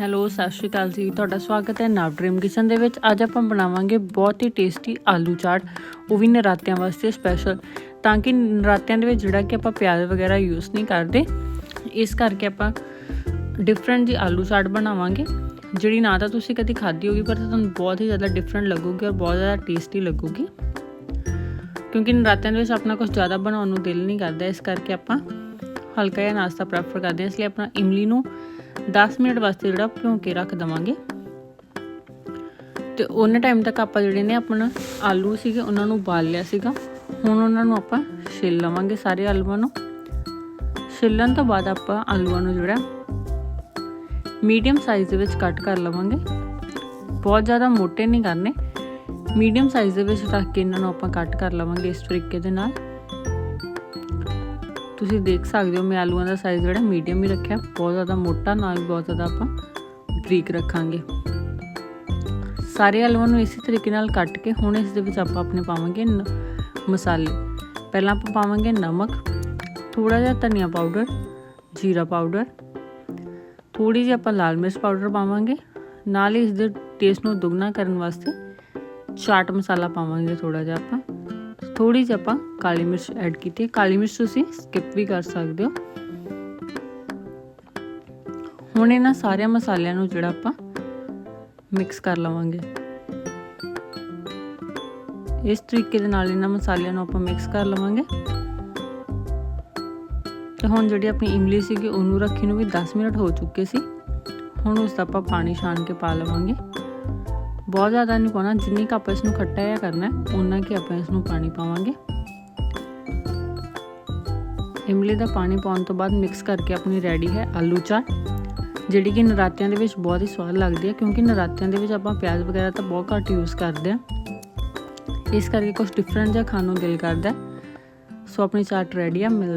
Hello, ਸਤਿ ਸ਼੍ਰੀ ਅਕਾਲ ਜੀ। ਤੁਹਾਡਾ ਸਵਾਗਤ ਹੈ ਨਵ ਡ੍ਰੀਮ ਕਿਚਨ ਦੇ ਵਿੱਚ। ਅੱਜ ਆਪਾਂ ਬਣਾਵਾਂਗੇ ਬਹੁਤ ਹੀ ਟੇਸਟੀ ਆਲੂ ਚਾਟ। ਉਹ ਵੀ ਨਰਾਤਿਆਂ ਵਾਸਤੇ ਸਪੈਸ਼ਲ ਤਾਂ ਕਿ ਨਰਾਤਿਆਂ ਦੇ ਵਿੱਚ ਜਿਹੜਾ ਕਿ ਆਪਾਂ ਪਿਆਜ਼ ਵਗੈਰਾ ਯੂਜ਼ ਨਹੀਂ ਕਰਦੇ, ਇਸ ਕਰਕੇ ਆਪਾਂ ਡਿਫਰੈਂਟ ਜੀ ਆਲੂ ਚਾਟ ਬਣਾਵਾਂਗੇ। ਜਿਹੜੀ ਨਾ ਤਾਂ ਤੁਸੀਂ ਕਦੀ ਖਾਧੀ ਹੋਗੀ ਪਰ ਤੁਹਾਨੂੰ ਬਹੁਤ ਹੀ ਜ਼ਿਆਦਾ ਡਿਫਰੈਂਟ ਲੱਗੂਗੀ ਔਰ ਬਹੁਤ ਜ਼ਿਆਦਾ ਟੇਸਟੀ ਲੱਗੂਗੀ। ਕਿਉਂਕਿ ਨਰਾਤਿਆਂ ਦੇ ਵਿੱਚ ਆਪਣਾ ਕੁਝ ਜ਼ਿਆਦਾ ਬਣਾਉਣ ਨੂੰ ਦਿਲ ਨਹੀਂ ਕਰਦਾ। ਇਸ ਕਰਕੇ ਆਪਾਂ ਹਲਕਾ ਜਿਹਾ ਨਾਸ਼ਤਾ ਪ੍ਰੈਫਰ ਕਰਦੇ ਹਾਂ। ਇਸ ਲਈ ਆਪਣਾ ਇਮਲੀ ਨੂੰ 10 ਮਿੰਟ ਵਾਸਤੇ ਜਿਹੜਾ ਭਿਉਂ ਕੇ ਰੱਖ ਦਵਾਂਗੇ। ਤੇ ਉਹਨੇ ਟਾਈਮ ਤੱਕ ਆਪਾਂ ਜਿਹੜੇ ਨੇ ਆਪਣਾ ਆਲੂ ਸੀਗੇ, ਉਹਨਾਂ ਨੂੰ ਉਬਾਲ ਲਿਆ ਸੀਗਾ। ਹੁਣ ਉਹਨਾਂ ਨੂੰ ਆਪਾਂ ਛਿੱਲ ਲਵਾਂਗੇ ਸਾਰੇ ਆਲੂਆਂ ਨੂੰ। ਛਿੱਲਣ ਤੋਂ ਬਾਅਦ ਆਪਾਂ ਆਲੂਆਂ ਨੂੰ ਜਿਹੜਾ ਮੀਡੀਅਮ ਸਾਈਜ਼ ਦੇ ਵਿੱਚ ਕੱਟ ਕਰ ਲਵਾਂਗੇ। ਬਹੁਤ ਜ਼ਿਆਦਾ ਮੋਟੇ ਨਹੀਂ ਕਰਨੇ। ਮੀਡੀਅਮ ਸਾਈਜ਼ ਦੇ ਵਿੱਚ ਰੱਖ ਕੇ ਇਹਨਾਂ ਨੂੰ ਆਪਾਂ ਕੱਟ ਕਰ ਲਵਾਂਗੇ ਇਸ ਤਰੀਕੇ ਦੇ ਨਾਲ। ਤੁਸੀਂ ਦੇਖ ਸਕਦੇ ਹੋ, ਮੈਂ ਆਲੂਆਂ ਦਾ ਸਾਈਜ਼ ਜਿਹੜਾ ਮੀਡੀਅਮ ਹੀ ਰੱਖਿਆ। ਬਹੁਤ ਜ਼ਿਆਦਾ ਮੋਟਾ ਨਾ ਵੀ ਬਹੁਤ ਜ਼ਿਆਦਾ ਆਪਾਂ ਬਰੀਕ ਰੱਖਾਂਗੇ। ਸਾਰੇ ਆਲੂਆਂ ਨੂੰ ਇਸੇ ਤਰੀਕੇ ਨਾਲ ਕੱਟ ਕੇ, ਹੁਣ ਇਸ ਦੇ ਵਿੱਚ ਆਪਾਂ ਆਪਣੇ ਪਾਵਾਂਗੇ ਨ- ਮਸਾਲੇ। ਪਹਿਲਾਂ ਆਪਾਂ ਪਾਵਾਂਗੇ ਨਮਕ ਥੋੜਾ ਜਿਹਾ ਧਨੀਆ ਪਾਊਡਰ ਜੀਰਾ ਪਾਊਡਰ ਥੋੜੀ ਜਿਹੀ ਆਪਾਂ ਲਾਲ ਮਿਰਚ ਪਾਊਡਰ ਪਾਵਾਂਗੇ। ਨਾਲ ਹੀ ਇਸ ਦੇ ਟੇਸਟ ਨੂੰ ਦੁੱਗਣਾ ਕਰਨ ਵਾਸਤੇ ਚਾਟ ਮਸਾਲਾ ਪਾਵਾਂਗੇ ਥੋੜਾ ਜਿਹਾ ਆਪਾਂ। ਥੋੜੀ ਜਿਹੀ ਆਪਾਂ ਕਾਲੀ ਮਿਰਚ ਐਡ ਕੀਤੀ ਹੈ। ਕਾਲੀ ਮਿਰਚ ਤੁਸੀਂ ਸਕਿਪ ਵੀ ਕਰ ਸਕਦੇ ਹੋ। ਹੁਣ ਇਹਨਾਂ ਸਾਰਿਆਂ ਮਸਾਲਿਆਂ ਨੂੰ ਜਿਹੜਾ ਆਪਾਂ ਮਿਕਸ ਕਰ ਲਵਾਂਗੇ। ਇਸ ਤਰੀਕੇ ਦੇ ਨਾਲ ਇਹਨਾਂ ਮਸਾਲਿਆਂ ਨੂੰ ਆਪਾਂ ਮਿਕਸ ਕਰ ਲਵਾਂਗੇ। ਤੇ ਹੁਣ ਜਿਹੜੀ ਆਪਣੀ ਇਮਲੀ ਸੀਗੀ, ਉਹਨੂੰ ਰੱਖੀ ਨੂੰ ਵੀ 10 ਮਿੰਟ ਹੋ ਚੁੱਕੇ ਸੀ। ਹੁਣ ਉਸ ਦਾ ਆਪਾਂ ਪਾਣੀ ਛਾਣ ਕੇ ਪਾ ਲਵਾਂਗੇ। ਬਹੁਤ ਜ਼ਿਆਦਾ ਨਹੀਂ ਪਾਉਣਾ, ਜਿੰਨੀ ਕੁ ਆਪਾਂ ਇਸ ਨੂੰ ਖੱਟਾ ਜਿਹਾ ਕਰਨਾ ਹੈ ਉਨਾ ਕਿ ਆਪਾਂ ਇਸ ਨੂੰ ਪਾਣੀ ਪਾਵਾਂਗੇ। ਇਮਲੀ ਦਾ ਪਾਣੀ ਪਾਉਣ ਤੋਂ ਬਾਅਦ ਮਿਕਸ ਕਰਕੇ ਆਪਣੀ ਰੈਡੀ ਹੈ ਆਲੂ ਚਾਟ ਜਿਹੜੀ ਕਿ ਨਰਾਤਿਆਂ ਦੇ ਵਿੱਚ ਬਹੁਤ ਹੀ ਸਵਾਦ ਲੱਗਦੀ ਹੈ, ਕਿਉਂਕਿ ਨਰਾਤਿਆਂ ਦੇ ਵਿੱਚ ਆਪਾਂ ਪਿਆਜ਼ ਵਗੈਰਾ ਤਾਂ ਬਹੁਤ ਘੱਟ ਯੂਜ਼ ਕਰਦੇ ਆ ਇਸ ਕਰਕੇ ਕੁਝ ਡਿਫਰੈਂਟ ਜਿਹਾ ਖਾਣ ਨੂੰ ਦਿਲ ਕਰਦਾ ਸੋ ਆਪਣੀ ਚਾਟ ਰੈਡੀ ਆ, ਮਿਲਦੇ